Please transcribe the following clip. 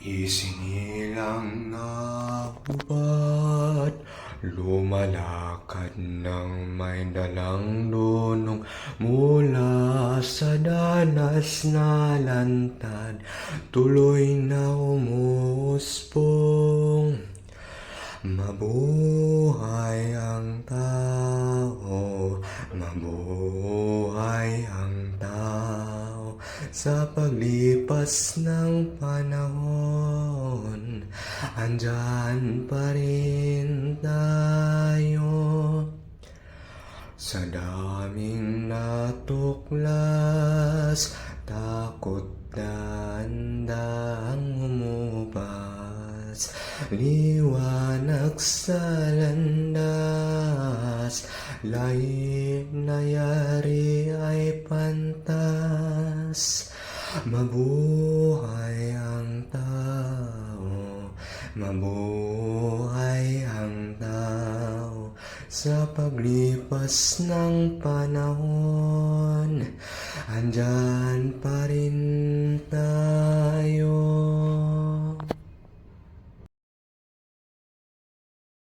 Isinilang na hubad Lumalakad ng may dalang lunong Mula sa danas na lantad. Tuloy na umuuspong Mabuhay ang tao, mabuhay ang tao. Sa paglipas ng panahon Andyan pa rin tayo. Sa daming natuklas Takot na handang umubas Liwanag sa landas Lahip na yari ay pantas. Mabuhay Mabuhay ang tao Sa paglipas ng panahon. Tayo